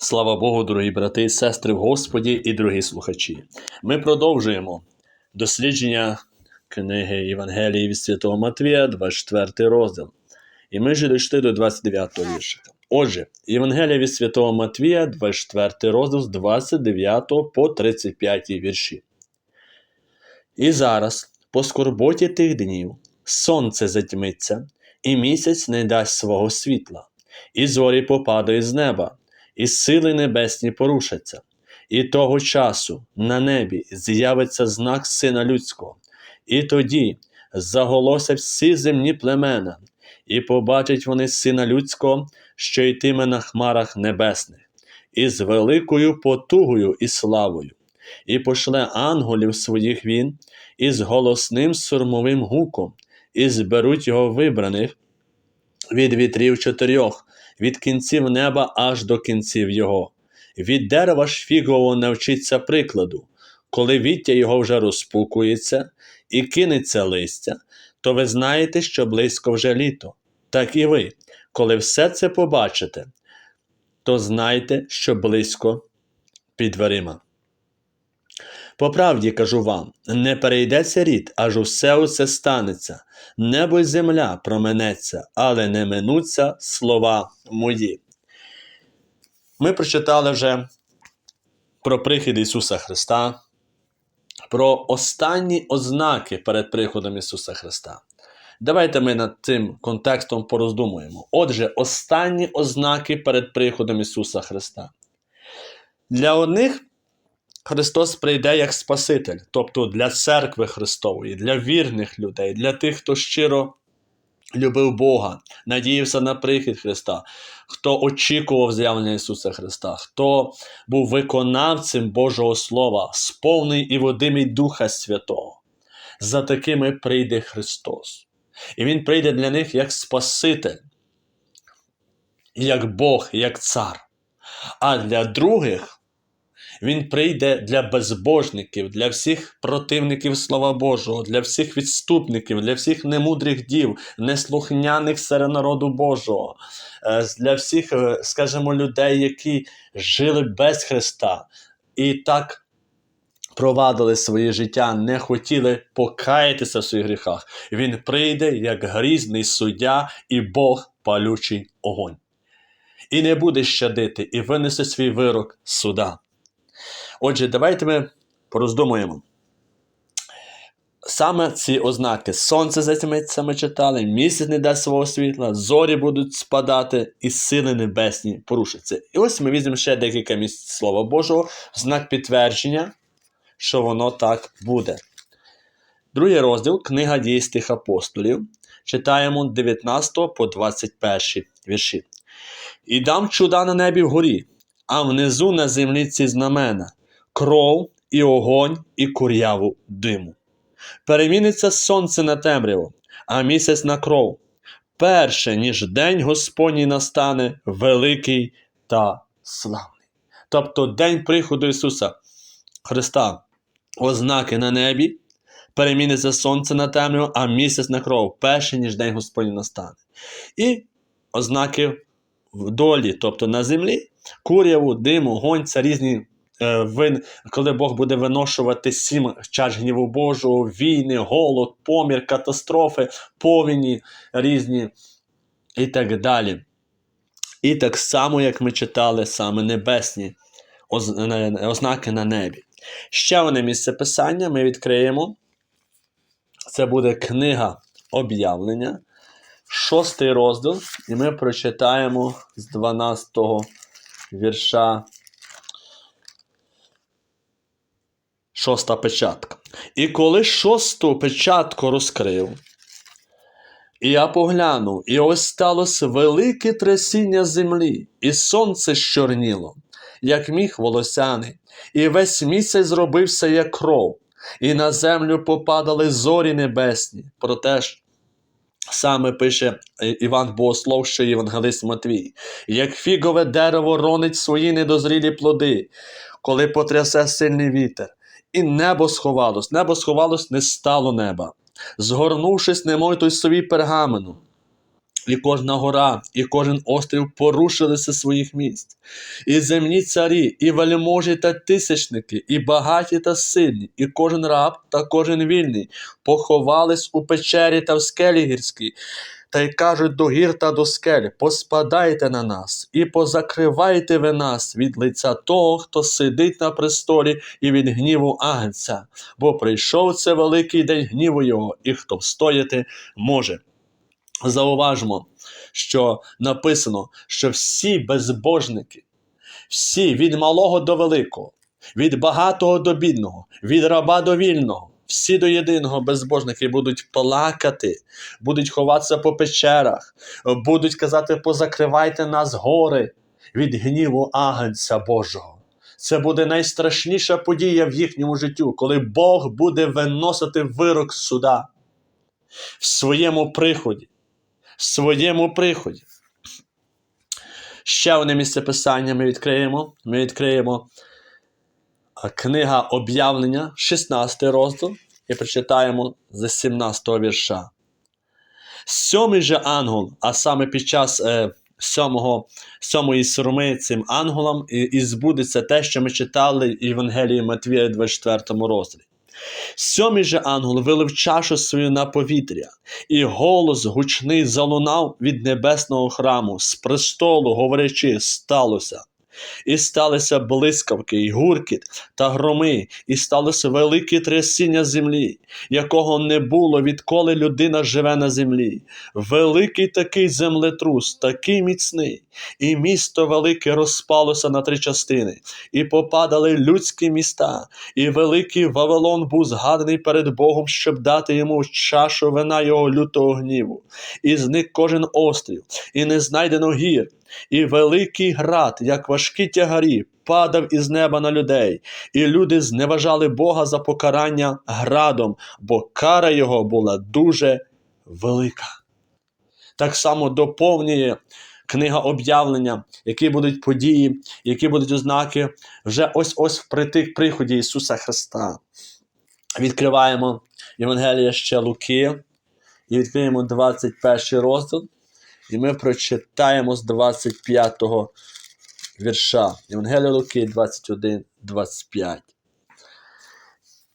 Слава Богу, дорогі брати і сестри в Господі і дорогі слухачі. Ми продовжуємо дослідження книги Євангелії від Святого Матвія, 24 розділ. І ми вже дійшли до 29 віршика. Отже, Євангелія від Святого Матвія, 24 розділ з 29 по 35 вірші. І зараз, по скорботі тих днів, сонце затьмиться, і місяць не дасть свого світла, і зорі попадають з неба, і сили небесні порушаться. І того часу на небі з'явиться знак Сина Людського, і тоді заголосять всі земні племена, і побачать вони Сина Людського, що йтиме на хмарах небесних, і з великою потугою і славою, і пошле ангелів своїх він, і з голосним сурмовим гуком, і зберуть його вибраних від вітрів чотирьох, від кінців неба аж до кінців його. Від дерева ж фігового навчиться прикладу, коли віття його вже розпукується і кинеться листя, то ви знаєте, що близько вже літо. Так і ви, коли все це побачите, то знайте, що близько під дверима. По правді кажу вам, не перейдеться рід, аж усе усе станеться, небо й земля променеться, але не минуться слова мої. Ми прочитали вже про прихід Ісуса Христа, про останні ознаки перед приходом Ісуса Христа. Давайте ми над цим контекстом пороздумуємо. Отже, останні ознаки перед приходом Ісуса Христа. Для одних Христос прийде як Спаситель, тобто для церкви Христової, для вірних людей, для тих, хто щиро любив Бога, надіявся на прихід Христа, хто очікував з'явлення Ісуса Христа, хто був виконавцем Божого Слова, сповний і водимий Духа Святого. За такими прийде Христос. І Він прийде для них як Спаситель, як Бог, як Цар. А для других він прийде для безбожників, для всіх противників Слова Божого, для всіх відступників, для всіх немудрих дів, неслухняних серед народу Божого, е, для всіх, е, скажімо, людей, які жили без Христа і так провадили своє життя, не хотіли покаятися в своїх гріхах. Він прийде як грізний суддя і Бог палючий огонь. І не буде щадити, і винесе свій вирок суда. Отже, давайте ми пороздумуємо. Саме ці ознаки сонце затьмиться, ми читали, місяць не дасть свого світла, зорі будуть спадати, і сили небесні порушаться. І ось ми візьмемо ще декілька місць Слова Божого знак підтвердження, що воно так буде. Другий розділ Книга дійстих апостолів. Читаємо 19 по 21 вірші. І дам чуда на небі вгорі, а внизу на землі ці знамена кров і огонь, і кур'яву диму. Переміниться сонце на темряву, а місяць на кров. Перше, ніж день Господній настане, великий та славний. Тобто день приходу Ісуса Христа, ознаки на небі, переміниться сонце на темряву, а місяць на кров, перше, ніж день Господній настане. І ознаки в долі, тобто на землі, кур'яву, диму, огонь це різні вин, коли Бог буде виношувати сім чаш гніву Божого, війни, голод, помір, катастрофи, повіні різні і так далі. І так само, як ми читали саме небесні ознаки на небі. Ще одне місце писання ми відкриємо. Це буде книга об'явлення, шостий розділ, і ми прочитаємо з 12 вірша шоста печатка. І коли шосту печатку розкрив, і я поглянув, і ось сталося велике трясіння землі, і сонце щорніло, як міг волосяний, і весь місяць зробився, як кров, і на землю попадали зорі небесні. Проте ж саме пише Іван Богослов, що Євангелист Матвій, як фігове дерево ронить свої недозрілі плоди, коли потрясе сильний вітер і небо сховалось. Небо сховалось, не стало неба. Згорнувшись, немов той сові пергамену. І кожна гора, і кожен острів порушилися своїх місць, і земні царі, і вельможі та тисячники, і багаті та сильні, і кожен раб та кожен вільний поховались у печері та в скелі гірській, та й кажуть до гір та до скель: поспадайте на нас, і позакривайте ви нас від лиця того, хто сидить на престолі, і від гніву агнця, бо прийшов це великий день гніву його, і хто встояти може. Зауважмо, що написано, що всі безбожники, всі від малого до великого, від багатого до бідного, від раба до вільного, всі до єдиного безбожники будуть плакати, будуть ховатися по печерах, будуть казати, позакривайте нас гори від гніву агнця Божого. Це буде найстрашніша подія в їхньому життю, коли Бог буде виносити вирок суда в своєму приході в своєму приході. Ще одне місце писання ми відкриємо. Ми відкриємо книга об'явлення, 16 розділ, і прочитаємо з 17 вірша. Сьомий же ангел, а саме під час е, сьомого, сьомої сурми цим ангелам і, і збудеться те, що ми читали в Євангелії Матвія 24 розділі. Сьомий же ангел вилив чашу свою на повітря, і голос гучний залунав від небесного храму з престолу, говорячи, сталося. І сталися блискавки, і гуркіт та громи, і сталося велике трясіння землі, якого не було, відколи людина живе на землі. Великий такий землетрус, такий міцний, і місто велике розпалося на три частини, і попадали людські міста, і великий Вавилон був згаданий перед Богом, щоб дати йому чашу вина його лютого гніву. І зник кожен острів, і не знайдено гір, і великий град, як важкі тягарі, падав із неба на людей, і люди зневажали Бога за покарання градом, бо кара його була дуже велика. Так само доповнює книга об'явлення, які будуть події, які будуть ознаки вже ось-ось в притик приході Ісуса Христа. Відкриваємо Євангелія ще Луки і відкриємо 21 розділ. І ми прочитаємо з 25 вірша. Євангелія Луки 21, 25.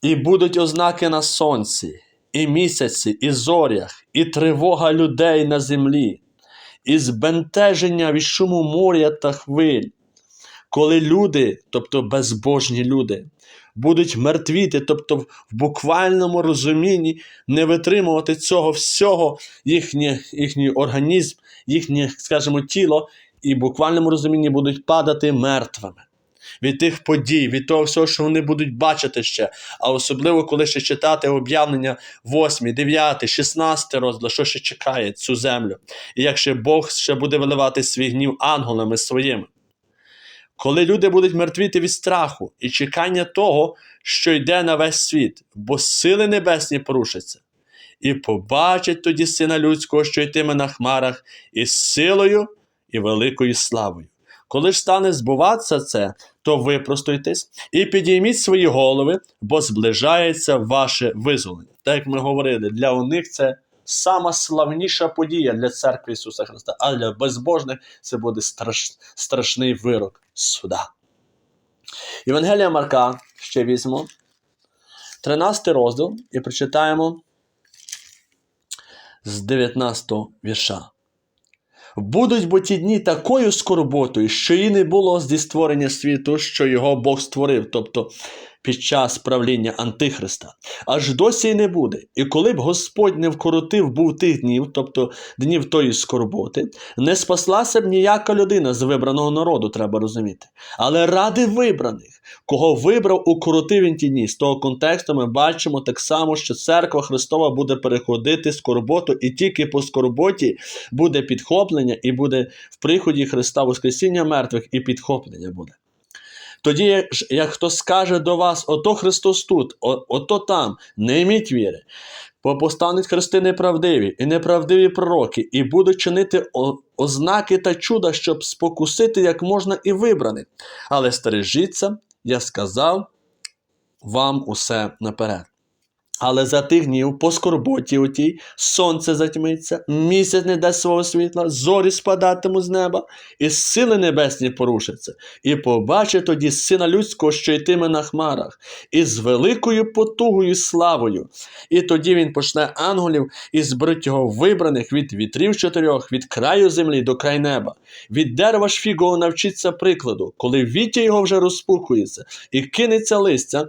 І будуть ознаки на сонці, і місяці, і зорях, і тривога людей на землі, і збентеження від шуму моря та хвиль. Коли люди, тобто безбожні люди, будуть мертвіти, тобто в буквальному розумінні не витримувати цього всього, їхнє, їхній організм, їхнє, скажімо, тіло, і в буквальному розумінні будуть падати мертвими. Від тих подій, від того всього, що вони будуть бачити ще, а особливо, коли ще читати об'явлення 8, 9, 16 розділ, що ще чекає цю землю. І як ще Бог ще буде виливати свій гнів ангелами своїми. Коли люди будуть мертвіти від страху і чекання того, що йде на весь світ, бо сили небесні порушаться, і побачать тоді сина людського, що йтиме на хмарах, із силою і великою славою. Коли ж стане збуватися це, то випростуйтесь і підійміть свої голови, бо зближається ваше визволення. Так як ми говорили, для них це сама славніша подія для церкви Ісуса Христа, а для безбожних це буде страш... страшний вирок суда. Євангелія Марка ще візьмемо, 13 розділ, і прочитаємо з 19 вірша. Будуть бо ті дні такою скорботою, що її не було зі створення світу, що його Бог створив, тобто під час правління Антихриста. Аж досі й не буде. І коли б Господь не вкоротив був тих днів, тобто днів тої скорботи, не спаслася б ніяка людина з вибраного народу, треба розуміти. Але ради вибраних, кого вибрав, укоротив він ті дні. З того контексту ми бачимо так само, що церква Христова буде переходити скорботу, і тільки по скорботі буде підхоплення, і буде в приході Христа Воскресіння мертвих, і підхоплення буде. Тоді, як хто скаже до вас, ото Христос тут, ото там, не йміть віри, бо постануть хрести неправдиві і неправдиві пророки, і будуть чинити ознаки та чуда, щоб спокусити як можна і вибраних. Але стережіться, я сказав вам усе наперед. Але за тих днів по скорботі отій сонце затьмиться, місяць не дасть свого світла, зорі спадатимуть з неба, і сили небесні порушаться, і побачить тоді сина людського, що йтиме на хмарах, і з великою потугою і славою. І тоді він почне ангелів і зберуть його вибраних від вітрів чотирьох, від краю землі до край неба. Від дерева ж фігового навчиться прикладу, коли віття його вже розпухується, і кинеться листя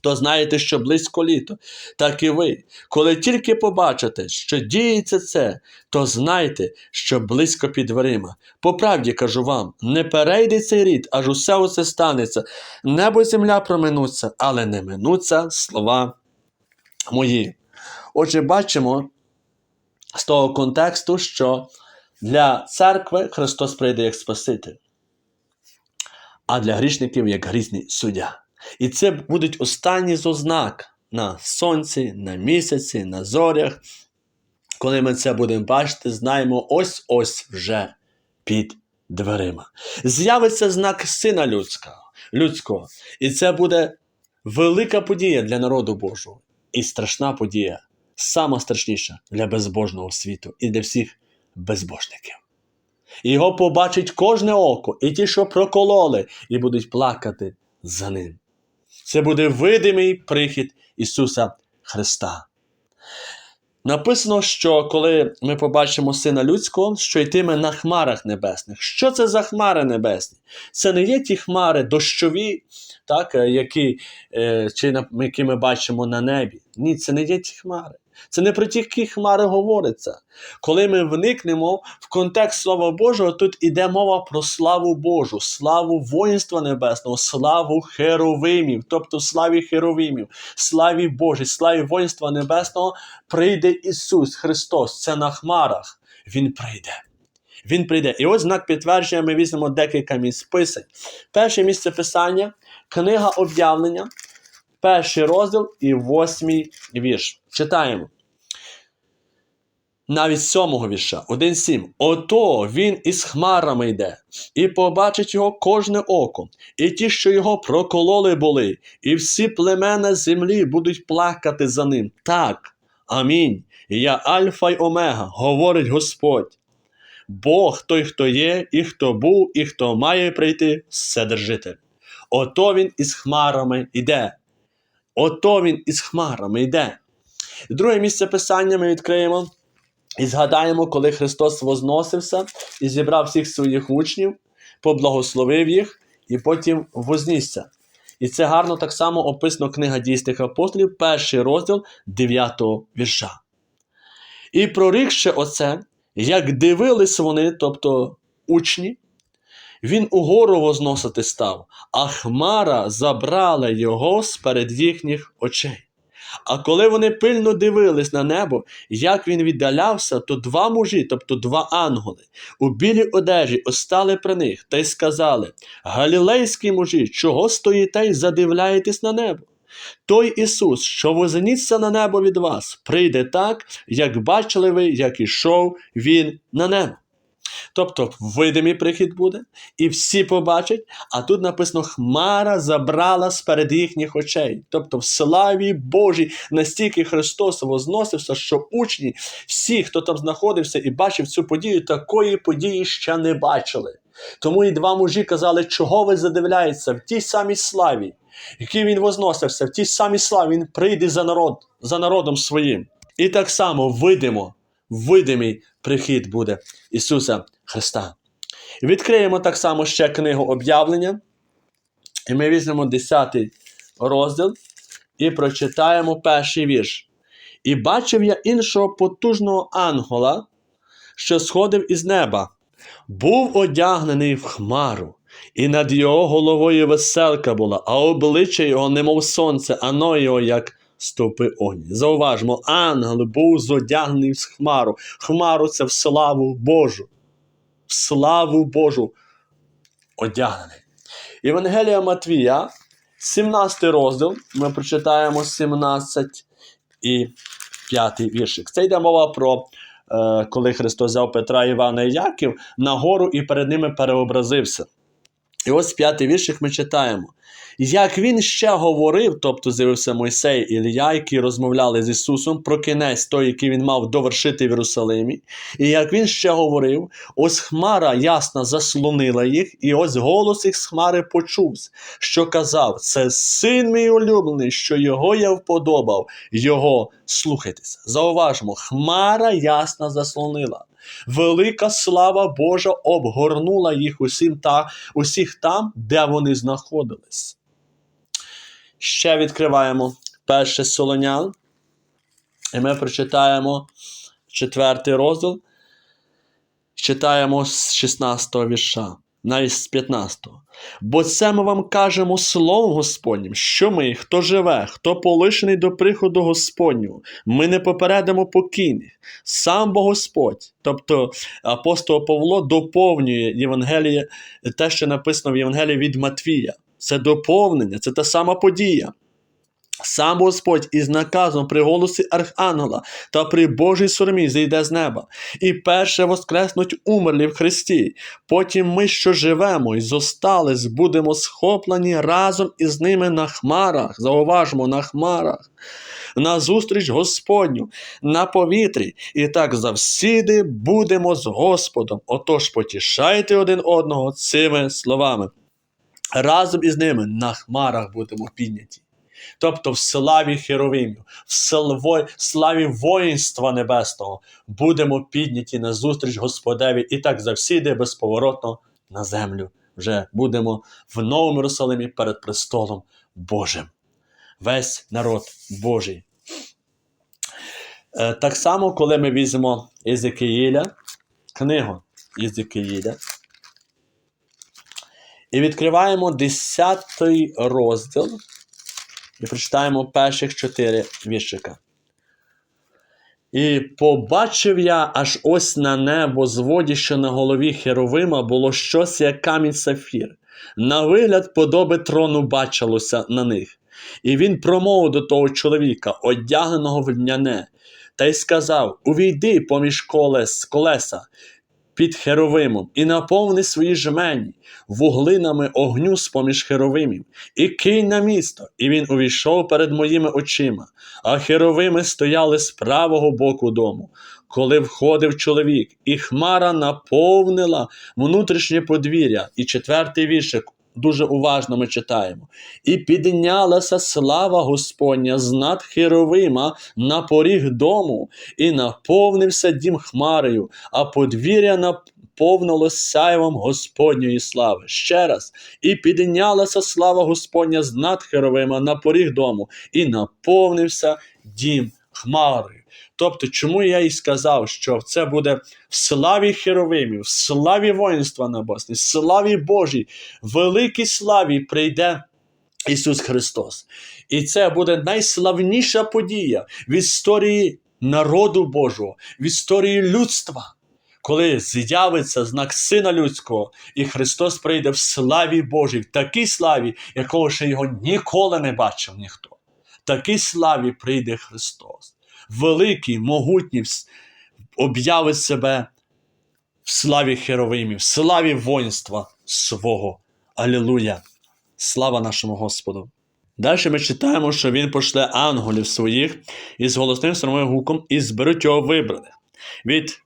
то знаєте, що близько літо. Так і ви, коли тільки побачите, що діється це, то знайте, що близько під дверима. По правді кажу вам, не перейде цей рід, аж усе оце станеться. Небо земля проминуться, але не минуться слова мої. Отже, бачимо з того контексту, що для церкви Христос прийде як Спаситель, а для грішників як грізний суддя. І це будуть останні з ознак на сонці, на місяці, на зорях. Коли ми це будемо бачити, знаємо ось-ось вже під дверима. З'явиться знак сина людського, людського. І це буде велика подія для народу Божого. І страшна подія, сама страшніша для безбожного світу і для всіх безбожників. Його побачить кожне око, і ті, що прокололи, і будуть плакати за ним. Це буде видимий прихід Ісуса Христа. Написано, що коли ми побачимо Сина Людського, що йтиме на хмарах небесних. Що це за хмари небесні? Це не є ті хмари дощові, так, е, які, е, чи, які ми бачимо на небі. Ні, це не є ті хмари. Це не про ті які хмари говориться. Коли ми вникнемо в контекст Слова Божого, тут іде мова про славу Божу, славу воїнства небесного, славу херовимів, тобто славі херовимів, славі Божій, славі воїнства небесного прийде Ісус Христос. Це на хмарах. Він прийде. Він прийде. І ось знак підтвердження ми візьмемо декілька місць писань. Перше місце писання книга об'явлення, перший розділ і восьмий вірш. Читаємо. Навіть сьомого вірша, 1.7. Ото він із хмарами йде, і побачить його кожне око, і ті, що його прокололи були, і всі племена землі будуть плакати за ним. Так, амінь. Я Альфа й Омега, говорить Господь. Бог той, хто є, і хто був, і хто має прийти, Вседержитель. Ото він із хмарами йде. Ото він із хмарами йде. Друге місце писання ми відкриємо і згадаємо, коли Христос возносився і зібрав всіх своїх учнів, поблагословив їх і потім вознісся. І це гарно так само описано книга дійсних апостолів, перший розділ 9 вірша. І прорікши оце, як дивились вони, тобто учні, він угору возносити став, а хмара забрала його з перед їхніх очей. А коли вони пильно дивились на небо, як він віддалявся, то два мужі, тобто два ангели, у білій одежі остали при них та й сказали: Галілейські мужі, чого стоїте й задивляєтесь на небо? Той Ісус, що вознісся на небо від вас, прийде так, як бачили ви, як ішов Він на небо. Тобто видимий прихід буде, і всі побачать, а тут написано: Хмара забрала з перед їхніх очей. Тобто, в славі Божій настільки Христос возносився, що учні, всі, хто там знаходився і бачив цю подію, такої події ще не бачили. Тому і два мужі казали, чого ви задивляєтеся в тій самій славі, який він возносився, в тій самій славі він прийде за народ, за народом своїм. І так само видимо, видимий прихід буде Ісуса Христа. Відкриємо так само ще книгу об'явлення, і ми візьмемо 10 розділ і прочитаємо перший вірш. І бачив я іншого потужного ангела, що сходив із неба, був одягнений в хмару, і над його головою веселка була, а обличчя його, немов сонце, а ноги його, як стовпи огні. Зауважмо, ангел був зодягнений в хмару. Хмару це в славу Божу. В славу Божу одягнений. Євангелія Матвія, 17 розділ, ми прочитаємо 17 і 5 віршик. Це йде мова про коли Христос взяв Петра, Івана і Яків на гору і перед ними переобразився. І ось п'ятий віршик ми читаємо. Як він ще говорив, тобто з'явився Мойсей і Ілля, які розмовляли з Ісусом про кінець той, який він мав довершити в Єрусалимі. І як він ще говорив, ось хмара ясна заслонила їх, і ось голос їх з хмари почувся, що казав: Це син мій улюблений, що його я вподобав, його слухайтеся. Зауважмо, хмара ясна заслонила. Велика слава Божа обгорнула їх усім та, усіх там, де вони знаходились. Ще відкриваємо перше Солонян, і ми прочитаємо четвертий розділ, читаємо з 16 вірша, навіть з 15. Бо це ми вам кажемо словом Господнім, що ми, хто живе, хто полишений до приходу Господнього, ми не попередимо покійних. Сам бо Господь, тобто апостол Павло доповнює Євангеліє, те, що написано в Євангелії від Матвія. Це доповнення, це та сама подія. Сам Господь із наказом при голосі Архангела та при Божій сормі зійде з неба, і перше воскреснуть умерлі в Христі. Потім ми, що живемо і зостались, будемо схоплені разом із ними на хмарах. Зауважмо, на хмарах. На зустріч Господню, на повітрі, і так завсіди будемо з Господом. Отож потішайте один одного цими словами. Разом із ними на хмарах будемо підняті. Тобто в славі Херовимів, в славі воїнства небесного будемо підняті на зустріч Господеві і так завсіди безповоротно на землю. Вже будемо в Новому Єрусалимі перед престолом Божим. Весь народ Божий. Е, Так само, коли ми візьмемо Єзекиїля, книгу Єзекиїля, і відкриваємо 10 розділ і прочитаємо перших чотири віршика. І побачив я аж ось на небо зводі, що на голові Херовима було щось, як камінь сафір. На вигляд подоби трону бачилося на них. І він промовив до того чоловіка, одягненого в льняне, та й сказав: Увійди поміж колес, колеса під Херовимом, і наповни свої жмені вуглинами огню з-поміж Херовимів, і кинь на місто. І він увійшов перед моїми очима, а Херовими стояли з правого боку дому. Коли входив чоловік, і хмара наповнила внутрішнє подвір'я. І четвертий віршик. Дуже уважно ми читаємо. І піднялася слава Господня з над Херовима на поріг дому, і наповнився дім хмарею, а подвір'я наповнилось сяйвом Господньої слави. Ще раз. І піднялася слава Господня з над Херовима на поріг дому, і наповнився дім хмарою. Тобто, чому я і сказав, що це буде в славі Херовимів, в славі воїнства небесне, в славі Божій, великій славі прийде Ісус Христос. І це буде найславніша подія в історії народу Божого, в історії людства. Коли з'явиться знак Сина Людського, і Христос прийде в славі Божій, в такій славі, якого ще його ніколи не бачив ніхто. В такій славі прийде Христос. Великий, могутній, об'явить себе в славі Херовимів, в славі воїнства свого. Алілуя! Слава нашому Господу! Далі ми читаємо, що він пошле ангелів своїх із голосним сромовим гуком і зберуть його вибраних від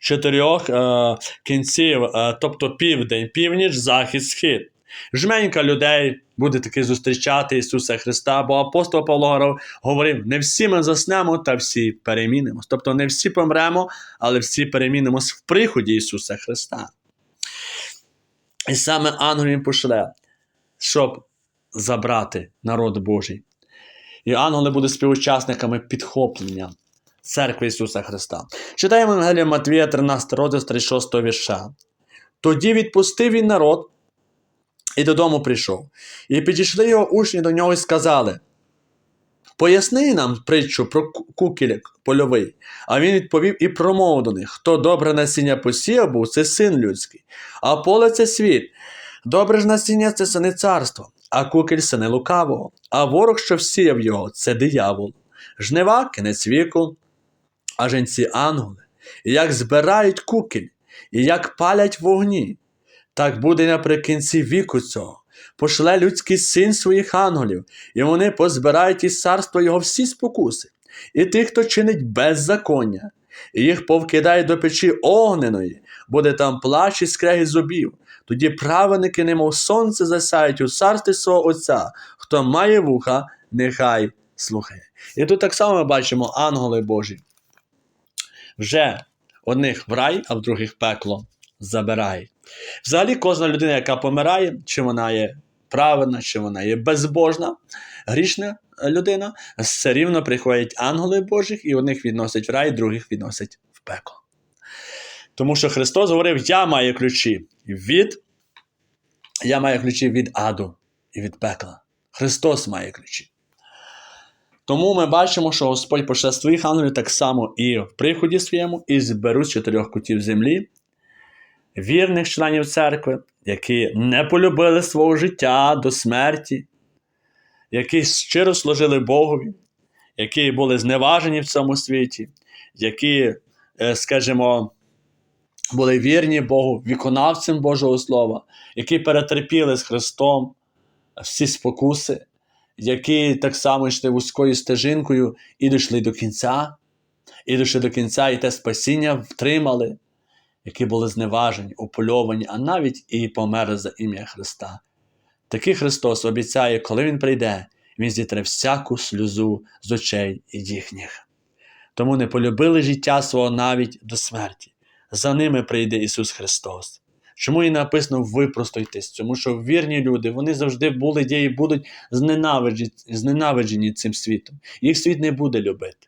чотирьох е, кінців, е, тобто південь, північ, захід, схід. Жменька людей буде таки зустрічати Ісуса Христа, бо апостол Павло говорив- не всі ми заснемо, та всі перемінимось. Тобто не всі помремо, але всі перемінимось в приході Ісуса Христа. І саме ангел він пошле, щоб забрати народ Божий. І ангели будуть співучасниками підхоплення церкви Ісуса Христа. Читаємо Евангелія Матвія 13 розділ 36 вірша. Тоді відпустив він народ і додому прийшов. І підійшли його учні до нього і сказали: Поясни нам притчу про ку- кукіль польовий. А він відповів і промовив до них: Хто добре насіння посіяв був, це син людський, а поле це світ. Добре ж насіння це сини царства, а кукіль сини лукавого, а ворог, що всіяв його, це диявол. Жнива кінець віку, а женці ангели, і як збирають кукіль, і як палять вогні. Так буде наприкінці віку цього. Пошле людський син своїх ангелів, і вони позбирають із царства його всі спокуси, і тих, хто чинить беззаконня, і їх повкидає до печі огненої, буде там плач і скрегіт зубів. Тоді праведники, немов сонце засяють у царстві свого Отця. Хто має вуха, нехай слухає. І тут так само ми бачимо ангели Божі. Вже одних в рай, а в других пекло забирає. Взагалі, кожна людина, яка помирає, чи вона є праведна, чи вона є безбожна, грішна людина, все рівно приходять ангели Божих, і одних відносять в рай, других відносять в пекло. Тому що Христос говорив: Я маю ключі від, я маю ключі від аду і від пекла. Христос має ключі. Тому ми бачимо, що Господь пошле своїх ангелів так само і в приході своєму, і зберуть з чотирьох кутів землі вірних членів церкви, які не полюбили свого життя до смерті, які щиро служили Богові, які були зневажені в цьому світі, які, е, скажімо, були вірні Богу, виконавцям Божого Слова, які перетерпіли з Христом всі спокуси, які так само йшли вузькою стежинкою і дійшли до кінця, і дійшли до кінця, і те спасіння втримали, які були зневажені, опольовані, а навіть і померли за ім'я Христа. Такий Христос обіцяє, коли Він прийде, Він зітре всяку сльозу з очей їхніх. Тому не полюбили життя свого навіть до смерті. За ними прийде Ісус Христос. Чому і написано випростойтесь? Тому що вірні люди вони завжди були є і будуть зненавиджені цим світом. Їх світ не буде любити,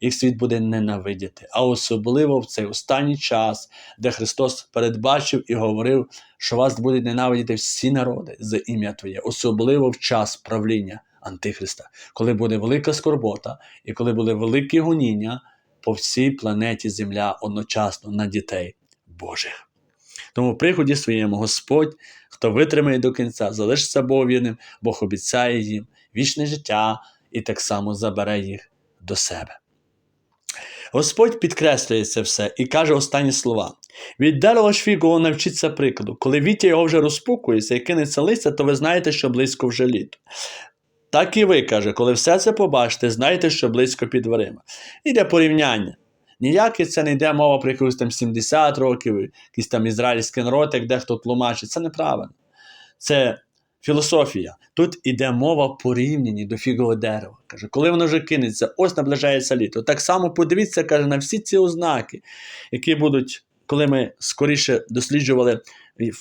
їх світ буде ненавидіти. А особливо в цей останній час, де Христос передбачив і говорив, що вас будуть ненавидіти всі народи за ім'я Твоє, особливо в час правління Антихриста, коли буде велика скорбота і коли буде велике гоніння по всій планеті Земля одночасно на дітей Божих. Тому в приході своєму Господь, хто витримає до кінця, залишиться Боговірним, Бог обіцяє їм вічне життя і так само забере їх до себе. Господь підкреслює це все і каже останні слова: від дерева ж фігового навчіться прикладу. Коли віття його вже розпукується і кинеться листя, то ви знаєте, що близько вже літо. Так і ви, каже, коли все це побачите, знаєте, що близько під дверима. І для порівняння. Ніяке це не йде мова про якихось там 70 років, якийсь там ізраїльський народ, як дехто тлумачить. Це неправильно. Це філософія. Тут іде мова порівнянні до фігового дерева. Каже, коли воно вже кинеться, ось наближається літо. Так само подивіться, каже, на всі ці ознаки, які будуть, коли ми скоріше досліджували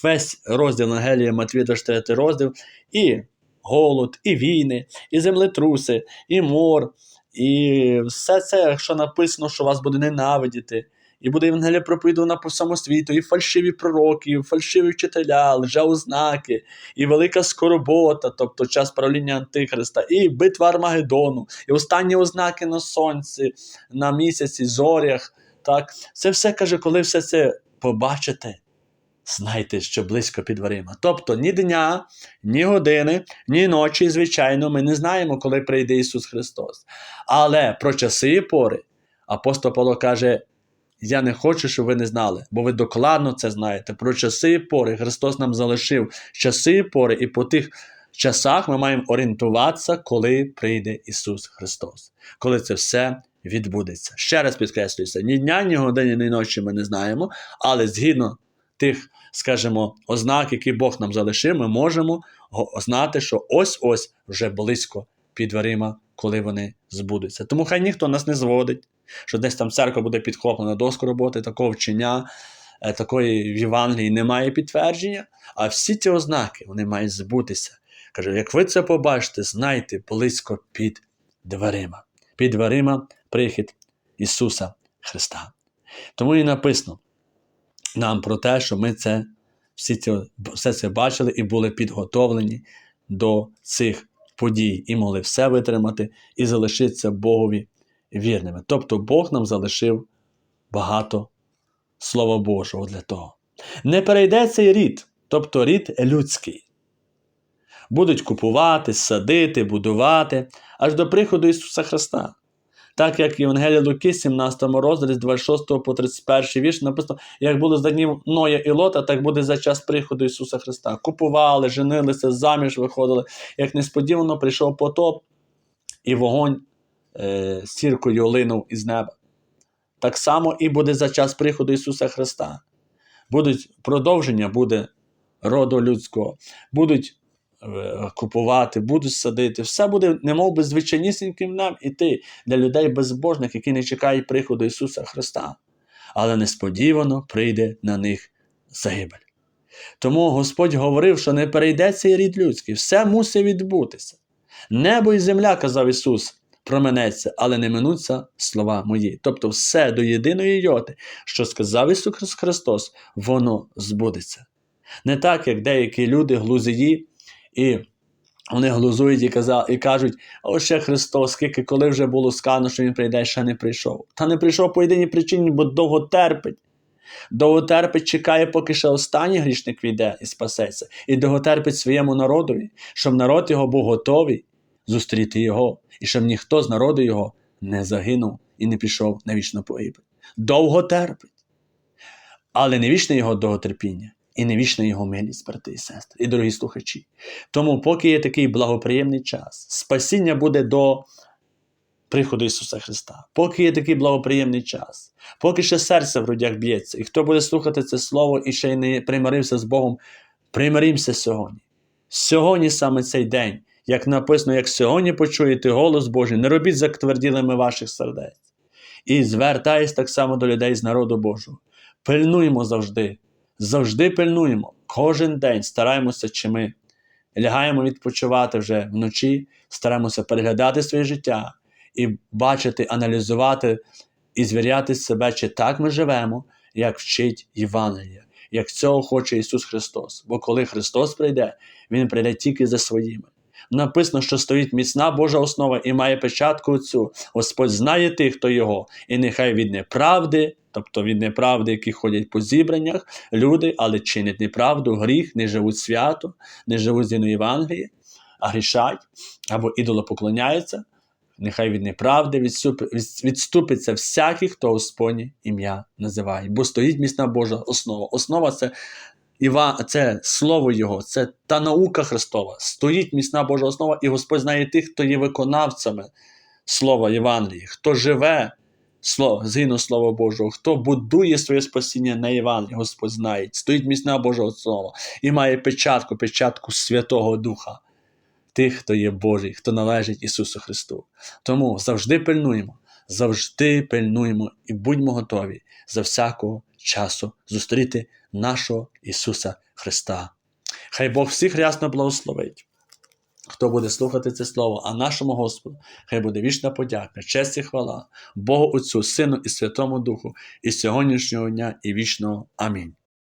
весь розділ Ангелія Матвія 23 розділ, і голод, і війни, і землетруси, і мор, і все це, що написано, що вас буде ненавидіти, і буде Євангелія проповідувана по всьому світу, і фальшиві пророки, і фальшиві вчителя, лжеознаки, і велика скорбота, тобто час правління Антихриста, і битва Армагеддону, і останні ознаки на сонці, на місяці, зорях. Так? Це все каже, коли все це побачите, знайте, що близько під дверима. Тобто ні дня, ні години, ні ночі, звичайно, ми не знаємо, коли прийде Ісус Христос. Але про часи і пори апостол Павло каже: я не хочу, щоб ви не знали, бо ви докладно це знаєте. Про часи і пори Христос нам залишив часи і пори, і по тих часах ми маємо орієнтуватися, коли прийде Ісус Христос, коли це все відбудеться. Ще раз підкреслююся: ні дня, ні години, ні ночі ми не знаємо, але згідно тих, скажімо, ознак, які Бог нам залишив, ми можемо знати, що ось-ось вже близько під дверима, коли вони збудуться. Тому хай ніхто нас не зводить, що десь там церква буде підхоплена до скорботи, такого вчення, е, такої в Євангелії немає підтвердження, а всі ці ознаки вони мають збутися. Каже, як ви це побачите, знайте близько під дверима. Під дверима прихід Ісуса Христа. Тому і написано нам про те, що ми це, всі ці, все це бачили і були підготовлені до цих подій, і могли все витримати і залишитися Богові вірними. Тобто Бог нам залишив багато Слова Божого для того. Не перейде цей рід, тобто рід людський. Будуть купувати, садити, будувати аж до приходу Ісуса Христа. Так як в Євангелії Луки, 17 розділі з 26 по 31 вірш написано, як було за днів Ноя і Лота, так буде за час приходу Ісуса Христа. Купували, женилися, заміж виходили. Як несподівано прийшов потоп, і вогонь е, сіркою линув із неба. Так само і буде за час приходу Ісуса Христа. Будуть продовження буде роду людського, будуть е, купувати, будуть садити. Все буде, немов би звичайнісіньким нам іти для людей безбожних, які не чекають приходу Ісуса Христа. Але несподівано прийде на них загибель. Тому Господь говорив, що не перейде цей рід людський, все мусить відбутися. Небо і земля, казав Ісус, променеться, але не минуться слова мої. Тобто, все до єдиної йоти, що сказав Ісус Христос, воно збудеться. Не так, як деякі люди глузії, і вони глузують і, казали, і кажуть, о ще Христос, скільки коли вже було сказано, що Він прийде, ще не прийшов. Та не прийшов по єдиній причині, бо довго терпить. Довго терпить, чекає, поки ще останній грішник війде і спасеться, і довго терпить своєму народові, щоб народ його був готовий зустріти його, і щоб ніхто з народу його не загинув і не пішов на вічну погибель. Довго терпить. Але не вічне його довготерпіння і не вічна його милість, брати і сестри, і дорогі слухачі. Тому, поки є такий благоприємний час, спасіння буде до приходу Ісуса Христа, поки є такий благоприємний час, поки ще серце в грудях б'ється, і хто буде слухати це слово і ще й не примирився з Богом, примиримося сьогодні. Сьогодні саме цей день, як написано, як сьогодні почуєте голос Божий, не робіть затверділими ваших сердець. І звертаюсь так само до людей з народу Божого. Пильнуємо завжди, завжди пильнуємо. Кожен день стараємося, чи ми лягаємо відпочивати вже вночі, стараємося переглядати своє життя і бачити, аналізувати і звіряти себе, чи так ми живемо, як вчить Євангелія, як цього хоче Ісус Христос. Бо коли Христос прийде, Він прийде тільки за своїми. Написано, що стоїть міцна Божа основа і має печатку цю. Господь знає тих, хто його, і нехай від неправди, тобто від неправди, які ходять по зібраннях, люди, але чинять неправду, гріх, не живуть свято, не живуть згідно Євангелії, а грішать або ідолопоклоняються. Нехай від неправди відступиться всякий, хто Господнє ім'я називає. Бо стоїть міцна Божа основа. Основа це Іва, це слово Його, це та наука Христова. Стоїть міцна Божа основа, і Господь знає тих, хто є виконавцями Слова Євангелії, хто живе згідно Слова Божого, хто будує своє спасіння на Євангелії, Господь знає. Стоїть міцна Божа основа і має печатку, печатку Святого Духа. Тих, хто є Божий, хто належить Ісусу Христу. Тому завжди пильнуємо, завжди пильнуємо і будьмо готові за всякого часу зустріти нашого Ісуса Христа. Хай Бог всіх рясно благословить. Хто буде слухати це слово, а нашому Господу, хай буде вічна подяка, честь і хвала Богу Отцю, Сину і Святому Духу, і сьогоднішнього дня, і вічного. Амінь.